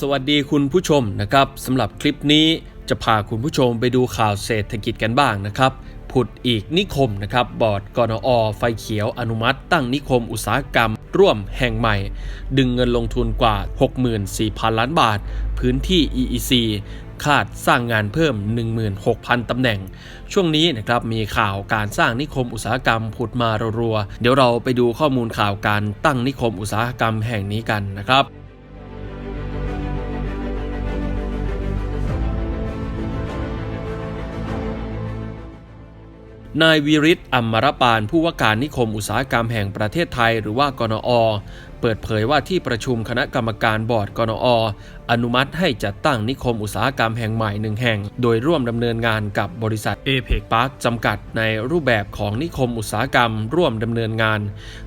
สวัสดีคุณผู้ชมนะครับสำหรับคลิปนี้จะพาคุณผู้ชมไปดูข่าวเศรษฐกิจกันบ้างนะครับ ผุดอีกนิคมนะครับบอร์ดกนอไฟเขียวอนุมัติ ตั้งนิคมอุตสาหกรรม ร่วมแห่งใหม่ ดึงเงินลงทุนกว่า 64,000 ล้านบาท พื้นที่ EEC คาดสร้างงานเพิ่ม 16,000 ตำแหน่ง ช่วงนี้นะครับมีข่าวการสร้างนิคมอุตสาหกรรมผุดมารัวๆเดี๋ยวเราไปดูข้อมูลข่าวการตั้งนิคมอุตสาหกรรมแห่งนี้กันนะครับ นายวีริศอัมมรปานผู้ว่าการนิคมอุตสาหกรรมแห่งประเทศไทย หรือว่ากนอ ปิดเผยว่าที่ประชุมคณะกรรมการบอร์ดกนอ อนุมัติให้จัดตั้งนิคมอุตสาหกรรมแห่งใหม่หนึ่งแห่ง โดยร่วมดำเนินงานกับบริษัท a p e c Park จำกัดในรูปแบบของนิคมอุตสาหกรรมร่วมดำเนินงาน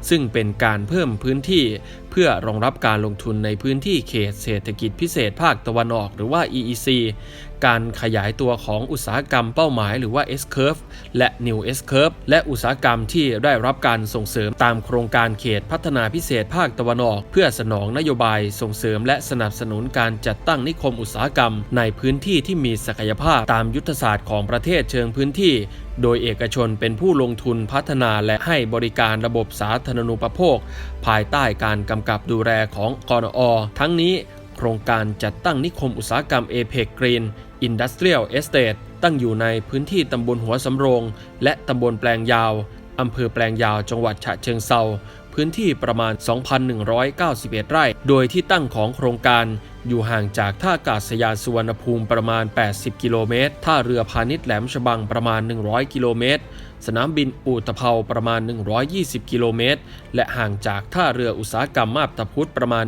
ซึ่งเป็นการเพิ่มพื้นที่ เพื่อรองรับการลงทุนในพื้นที่เขตเศรษฐกิจพิเศษภาคตะวันออกหรือว่า EEC การขยายตัวของอุตสาหกรรมเป้าหมายหรือว่า S curve และ New S curve และอุตสาหกรรมที่ได้รับการส่งเสริมตามโครงการเขตพัฒนาพิเศษภาคตะวันออกเพื่อสนองนโยบายส่งเสริมและสนับสนุนการจัดตั้งนิคมอุตสาหกรรม ในพื้นที่ที่มีศักยภาพตามยุทธศาสตร์ของประเทศเชิงพื้นที่ โดยเอกชนเป็นผู้ลงทุนพัฒนาและให้บริการระบบสาธารณูปโภค ภายใต้การกำกับดูแลของกนอ ทั้งนี้โครงการจัดตั้งนิคมอุตสาหกรรม APEC Green Industrial Estate ตั้งอยู่ในพื้นที่ตำบลหัวสำโรง และตำบลแปลงยาวอำเภอแปลงยาวจังหวัดฉะเชิงเซา พื้นที่ประมาณ 2,191 ไร่ โดยที่ตั้งของโครงการอยู่ห่างจากท่าอากาศยานสุวรรณภูมิประมาณ 80 กิโลเมตร ท่าเรือพาณิชย์แหลมฉบังประมาณ 100 กิโลเมตร สนามบินอู่ตะเภาประมาณ 120 กิโลเมตร และห่างจากท่าเรืออุตสาหกรรมมาบตาพุธประมาณ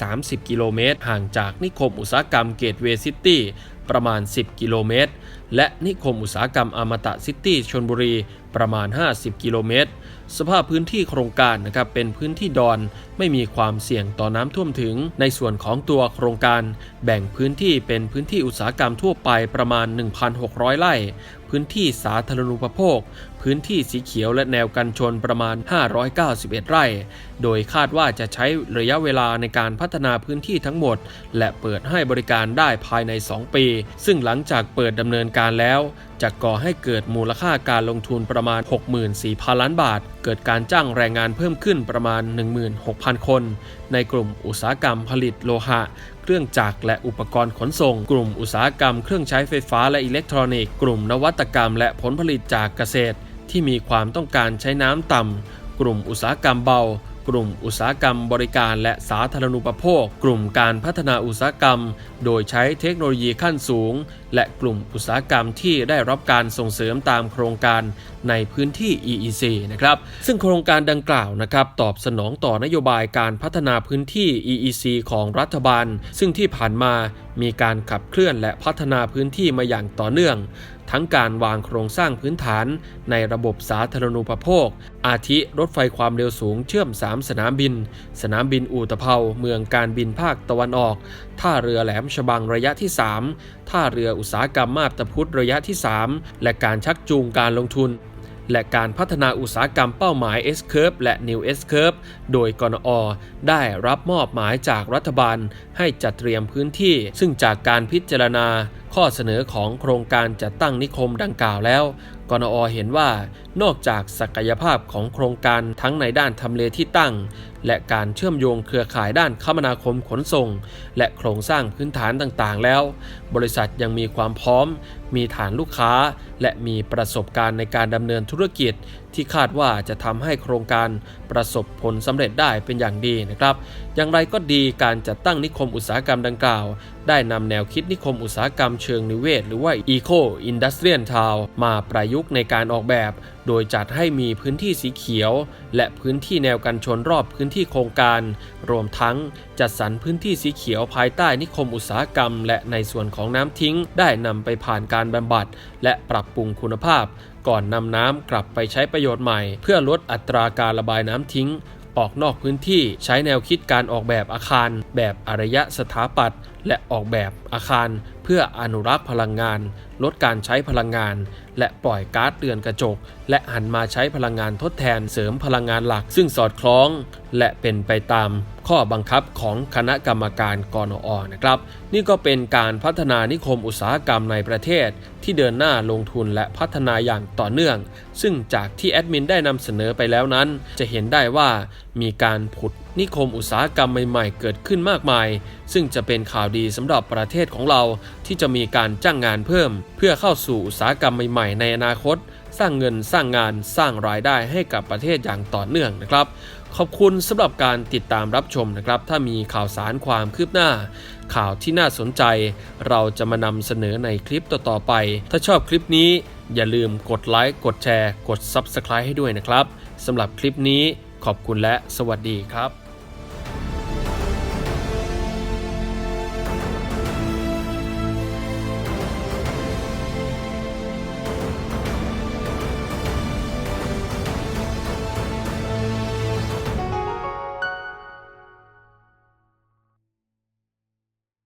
130 กิโลเมตร ห่างจากนิคมอุตสาหกรรมเกตเวย์ซิตี้ ประมาณ 10 กิโลเมตร และนิคมอุตสาหกรรมอมตะซิตี้ชนบุรีประมาณ 50 กิโลเมตร สภาพพื้นที่โครงการนะครับเป็นพื้นที่ดอนไม่มีความเสี่ยงต่อน้ำท่วมถึง ในส่วนของตัวโครงการ แบ่งพื้นที่เป็นพื้นที่อุตสาหกรรมทั่วไปประมาณ 1,600 ไร่ พื้นที่สาธารณูปโภค พื้นที่สีเขียวและแนวกันชนประมาณ 591 ไร่ โดยคาดว่าจะใช้ระยะเวลาในการพัฒนาพื้นที่ทั้งหมด และเปิดให้บริการได้ภายใน 2 ปีซึ่งหลังจากเปิดดำเนินการแล้ว จะก่อให้เกิดมูลค่าการลงทุนประมาณ 64,000 ล้านบาท เกิดการจ้างแรงงานเพิ่มขึ้นประมาณ 16,000 คน ในกลุ่มอุตสาหกรรมผลิตโลหะเครื่องจักรและอุปกรณ์ขนส่ง กลุ่มอุตสาหกรรมเครื่องใช้ไฟฟ้าและอิเล็กทรอนิกส์กลุ่มนวัตกรรมและผลผลิตจากเกษตร ที่มีความต้องการใช้น้ำต่ำกลุ่มอุตสาหกรรมเบา กลุ่มอุตสาหกรรมบริการและสาธารณูปโภค กลุ่มการพัฒนาอุตสาหกรรม โดยใช้เทคโนโลยีขั้นสูง และกลุ่มอุตสาหกรรมที่ได้รับการส่งเสริมตามโครงการในพื้นที่ EEC นะครับซึ่งโครงการดังกล่าวนะครับตอบสนองต่อนโยบายการพัฒนาพื้นที่ EEC ของรัฐบาล ซึ่งที่ผ่านมามีการขับเคลื่อนและพัฒนาพื้นที่มาอย่างต่อเนื่อง ทั้งการวางโครงสร้างพื้นฐานในระบบสาธารณูปโภค อาทิรถไฟความเร็วสูงเชื่อม 3 สนามบิน สนามบินอู่ตะเภาเมืองการบินภาคตะวันออก ท่าเรือแหลมฉบังระยะที่ 3 ท่าเรืออุตสาหกรรมมาบตาพุธระยะที่ 3 และการชักจูงการลงทุนและการพัฒนาอุตสาหกรรมเป้าหมาย S Curve และ New S Curve โดยกนอ ได้รับมอบหมายจากรัฐบาลให้จัดเตรียมพื้นที่ ซึ่งจากการพิจารณา ข้อเสนอของโครงการจัดตั้งนิคมดังกล่าวแล้วกนอเห็นว่านอกจากศักยภาพของโครงการทั้งในด้านทำเลที่ตั้ง และการเชื่อมโยงเครือข่ายด้านคมนาคมขนส่ง และโครงสร้างพื้นฐานต่างๆ แล้ว บริษัทยังมีความพร้อม มีฐานลูกค้า และมีประสบการณ์ในการดำเนินธุรกิจ ที่คาดว่าจะทำให้โครงการประสบผลสำเร็จได้เป็นอย่างดีนะครับ อย่างไรก็ดีการจัดตั้งนิคมอุตสาหกรรมดังกล่าว ได้นำแนวคิดนิคมอุตสาหกรรมเชิงนิเวศ หรือว่า Eco Industrial Town มาประยยุกต์ในการออกแบบ โดยจัดให้มีพื้นที่สีเขียว และพื้นที่แนวกันชนรอบพื้นที่โครงการ รวมทั้งจัดสรรพื้นที่สีเขียวภายใต้นิคมอุตสาหกรรม และในส่วนของน้ำทิ้ง ได้นำไปผ่านการบำบัด และปรับปรุงคุณภาพ ก่อนนำน้ำกลับไปใช้ประโยชน์ใหม่ เพื่อลดอัตราการระบายน้ำทิ้งออกนอกพื้นที่ใช้แนวคิดการออกแบบอาคาร แบบอารยะสถาปัตย์และออกแบบอาคาร เพื่ออนุรักษ์พลังงาน ลดการใช้พลังงาน และปล่อยก๊าซเรือนกระจก และหันมาใช้พลังงานทดแทนเสริมพลังงานหลัก ซึ่งสอดคล้อง และเป็นไปตามข้อบังคับของคณะกรรมการกนอนะครับ นี่ก็เป็นการพัฒนานิคมอุตสาหกรรมในประเทศ ที่เดินหน้าลงทุนและพัฒนาอย่างต่อเนื่อง ซึ่งจากที่แอดมินได้นำเสนอไปแล้วนั้น จะเห็นได้ว่า มีการผุดนิคมอุตสาหกรรมใหม่ๆ เกิดขึ้นมากมาย ซึ่งจะเป็นข่าวดีสำหรับประเทศของเราที่จะมีการจ้างงานเพิ่ม เพื่อเข้าสู่อุตสาหกรรมใหม่ๆ ในอนาคต สร้างเงินสร้างงานสร้างรายได้ให้กับประเทศอย่างต่อเนื่องนะครับ ขอบคุณสำหรับการติดตามรับชมนะครับ ถ้ามีข่าวสารความคืบหน้า ข่าวที่น่าสนใจ เราจะมานำเสนอในคลิปต่อๆไป ถ้าชอบคลิปนี้อย่าลืมกดไลค์กดแชร์ กด Subscribe ให้ด้วยนะครับสำหรับคลิปนี้ ขอบคุณและสวัสดีครับ